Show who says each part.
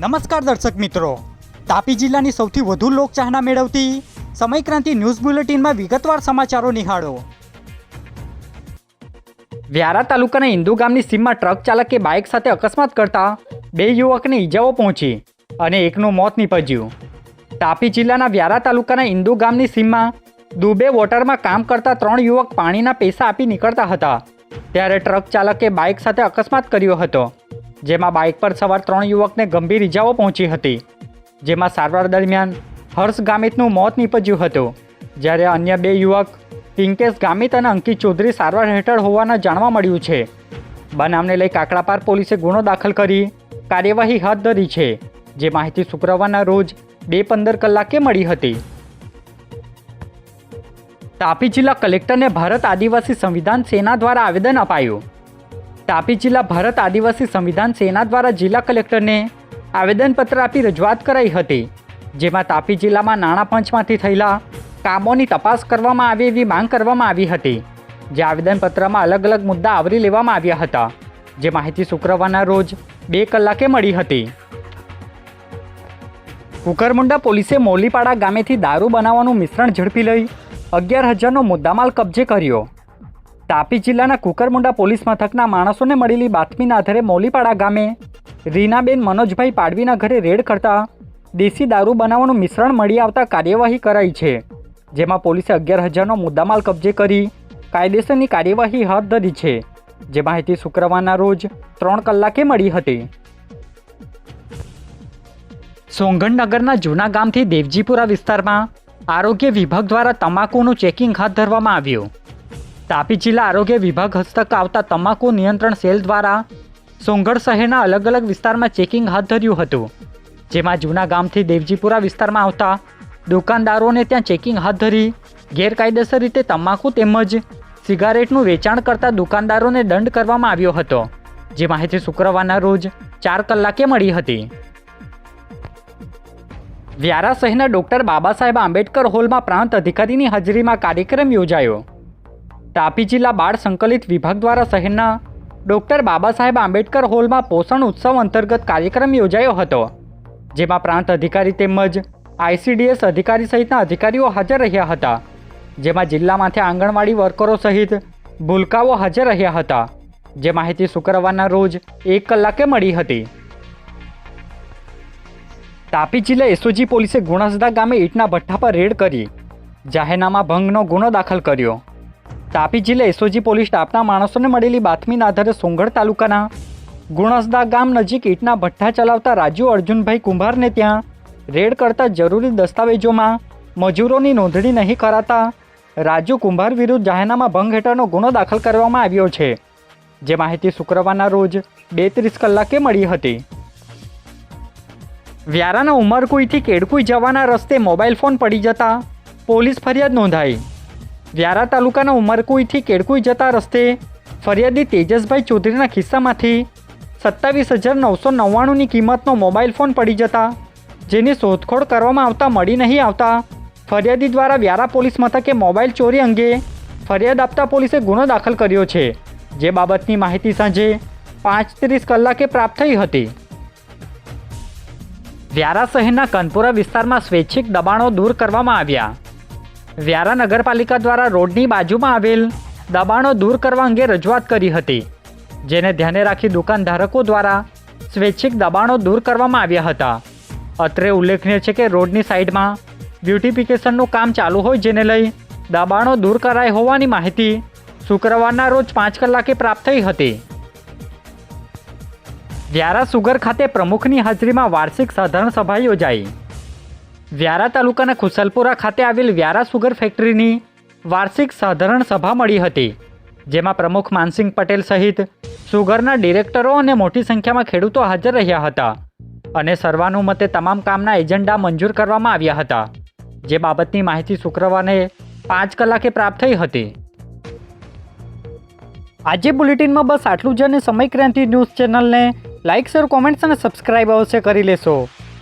Speaker 1: નમસ્કાર દર્શક મિત્રો. તાપી જિલ્લાની સૌથી વધુ લોકચાહના મેળવતી સમયક્રાંતિ ન્યૂઝ બુલેટિનમાં વિગતવાર સમાચારો નિહાળો. વ્યારા તાલુકાના ઇન્દુ ગામની સીમમાં ટ્રક ચાલકે બાઇક સાથે અકસ્માત કરતા બે યુવકને ઈજાઓ પહોંચી અને એકનું મોત નીપજ્યું. તાપી જિલ્લાના વ્યારા તાલુકાના ઇન્દુ ગામની સીમમાં દુબે વોટરમાં કામ કરતા ત્રણ યુવક પાણીના પૈસા આપી નીકળતા હતા. ત્યારે ટ્રક ચાલકે બાઇક સાથે અકસ્માત કર્યો હતો. જેમાં બાઇક પર સવાર ત્રણ યુવકને ગંભીર ઇજાઓ પહોંચી હતી. જેમાં સારવાર દરમિયાન હર્ષ ગામિતનું મોત નીપજ્યું હતું. જ્યારે અન્ય બે યુવક પિંકેશ ગામિત અને અંકિત ચૌધરી સારવાર હેઠળ હોવાના જાણવા મળ્યું છે. બનાવને લઈ કાકડાપાર પોલીસે ગુનો દાખલ કરી કાર્યવાહી હાથ ધરી છે, જે માહિતી શુક્રવારના રોજ બે પંદર કલાકે મળી હતી. તાપી જિલ્લા કલેક્ટરને ભારત આદિવાસી સંવિધાન સેના દ્વારા આવેદન અપાયું. તાપી જિલ્લા ભારત આદિવાસી સંવિધાન સેના દ્વારા જિલ્લા કલેક્ટરને આવેદનપત્ર આપી રજૂઆત કરાઈ હતી, જેમાં તાપી જિલ્લામાં નાણાં પંચમાંથી થયેલા કામોની તપાસ કરવામાં આવે એવી માંગ કરવામાં આવી હતી, જે આવેદનપત્રમાં અલગ અલગ મુદ્દા આવરી લેવામાં આવ્યા હતા, જે માહિતી શુક્રવારના રોજ બે કલાકે મળી હતી. કુકરમુંડા પોલીસે મૌલીપાડા ગામેથી દારૂ બનાવવાનું મિશ્રણ ઝડપી લઈ અગિયાર હજારનો મુદ્દામાલ કબજે કર્યો. તાપી જિલ્લાના કુકરમુંડા પોલીસ મથકના માણસોને મળેલી બાતમીના આધારે મોલીપાડા ગામે રીનાબેન મનોજભાઈ પાડવીના ઘરે રેડ કરતા દેશી દારૂ બનાવવાનું મિશ્રણ મળી આવતા કાર્યવાહી કરાઈ છે, જેમાં પોલીસે અગિયાર હજારનો મુદ્દામાલ કબજે કરી કાયદેસરની કાર્યવાહી હાથ ધરી છે, જે માહિતી શુક્રવારના રોજ ત્રણ કલાકે મળી હતી. સોંગણનગરના જૂના ગામથી દેવજીપુરા વિસ્તારમાં આરોગ્ય વિભાગ દ્વારા તમાકુનું ચેકિંગ હાથ ધરવામાં આવ્યું. તાપી જિલ્લા આરોગ્ય વિભાગ હસ્તક આવતા તમાકુ નિયંત્રણ સેલ દ્વારા સોંગઢ શહેરના અલગ અલગ વિસ્તારમાં ચેકિંગ હાથ ધર્યું હતું. જેમાં જૂના ગામથી દેવજીપુરા વિસ્તારમાં આવતા દુકાનદારોને ત્યાં ચેકિંગ હાથ ધરી ગેરકાયદેસર રીતે તમાકુ તેમજ સિગારેટનું વેચાણ કરતા દુકાનદારોને દંડ કરવામાં આવ્યો હતો. જે માહિતી શુક્રવારના રોજ ચાર કલાકે મળી હતી. વ્યારા શહેરના ડોક્ટર બાબા સાહેબ આંબેડકર હોલમાં પ્રાંત અધિકારીની હાજરીમાં કાર્યક્રમ યોજાયો. તાપી જિલ્લા બાળ સંકલિત વિભાગ દ્વારા શહેરના ડૉક્ટર બાબા સાહેબ આંબેડકર હોલમાં પોષણ ઉત્સવ અંતર્ગત કાર્યક્રમ યોજાયો હતો, જેમાં પ્રાંત અધિકારી તેમજ આઈસીડીએસ અધિકારી સહિતના અધિકારીઓ હાજર રહ્યા હતા, જેમાં જિલ્લામાંથી આંગણવાડી વર્કરો સહિત ભૂલકાઓ હાજર રહ્યા હતા, જે માહિતી શુક્રવારના રોજ એક કલાકે મળી હતી. તાપી જિલ્લા એસઓજી પોલીસે ગુણસદા ગામે ઈટના ભઠ્ઠા પર રેડ કરી જાહેરનામા ભંગનો ગુનો દાખલ કર્યો. તાપી જિલ્લા એસઓજી પોલીસ સ્ટાફના માણસોને મળેલી બાતમીના આધારે સોંગઢ તાલુકાના ગુણસદા ગામ નજીક ઈટના ભઠ્ઠા ચલાવતા રાજુ અર્જુનભાઈ કુંભારને ત્યાં રેડ કરતા જરૂરી દસ્તાવેજોમાં મજૂરોની નોંધણી નહીં કરાતા રાજુ કુંભાર વિરુદ્ધ જાહેરનામા ભંગ હેઠળનો ગુનો દાખલ કરવામાં આવ્યો છે. જે માહિતી શુક્રવારના રોજ બે ત્રીસ કલાકે મળી હતી. વ્યારાના ઉમરકુઈથી કેડકુઈ જવાના રસ્તે મોબાઈલ ફોન પડી જતા પોલીસ ફરિયાદ નોંધાઈ. વ્યારા તાલુકાના ઉમરકુઈથી કેળકુઈ જતા રસ્તે ફરિયાદી તેજસભાઈ ચૌધરીના ખિસ્સામાંથી સત્તાવીસ હજાર નવસો નવ્વાણુંની કિંમતનો મોબાઈલ ફોન પડી જતા, જેની શોધખોળ કરવામાં આવતા મળી નહીં આવતા, ફરિયાદી દ્વારા વ્યારા પોલીસ મથકે મોબાઈલ ચોરી અંગે ફરિયાદ આપતા પોલીસે ગુનો દાખલ કર્યો છે. જે બાબતની માહિતી સાંજે પાંચ ત્રીસ કલાકે પ્રાપ્ત થઈ હતી. વ્યારા શહેરના કનપુરા વિસ્તારમાં સ્વૈચ્છિક દબાણો દૂર કરવામાં આવ્યા. વ્યારા નગરપાલિકા દ્વારા રોડની બાજુમાં આવેલ દબાણો દૂર કરવા અંગે રજૂઆત કરી હતી, જેને ધ્યાને રાખી દુકાનધારકો દ્વારા સ્વૈચ્છિક દબાણો દૂર કરવામાં આવ્યા હતા. અત્રે ઉલ્લેખનીય છે કે રોડની સાઈડમાં બ્યુટિફિકેશનનું કામ ચાલુ હોય જેને લઈ દબાણો દૂર કરાય હોવાની માહિતી શુક્રવારના રોજ પાંચ કલાકે પ્રાપ્ત થઈ હતી. વ્યારા સુગર ખાતે પ્રમુખની હાજરીમાં વાર્ષિક સાધારણ સભા યોજાઈ. વ્યારા તાલુકાના ખુસલપુરા ખાતે આવેલ વ્યારા સુગર ફેક્ટરીની વાર્ષિક સાધારણ સભા મળી હતી, જેમાં પ્રમુખ માનસિંહ પટેલ સહિત સુગરના ડિરેક્ટરો અને મોટી સંખ્યામાં ખેડૂતો હાજર રહ્યા હતા અને સર્વાનુમતે તમામ કામના એજન્ડા મંજૂર કરવામાં આવ્યા હતા, જે બાબતની માહિતી શુક્રવારે પાંચ કલાકે પ્રાપ્ત થઈ હતી. આજે બુલેટિનમાં બસ આટલું જ અને સમય ક્રાંતિ ન્યૂઝ ચેનલને લાઇક, શેર, કોમેન્ટ્સ અને સબસ્ક્રાઇબ અવશ્ય કરી લેશો.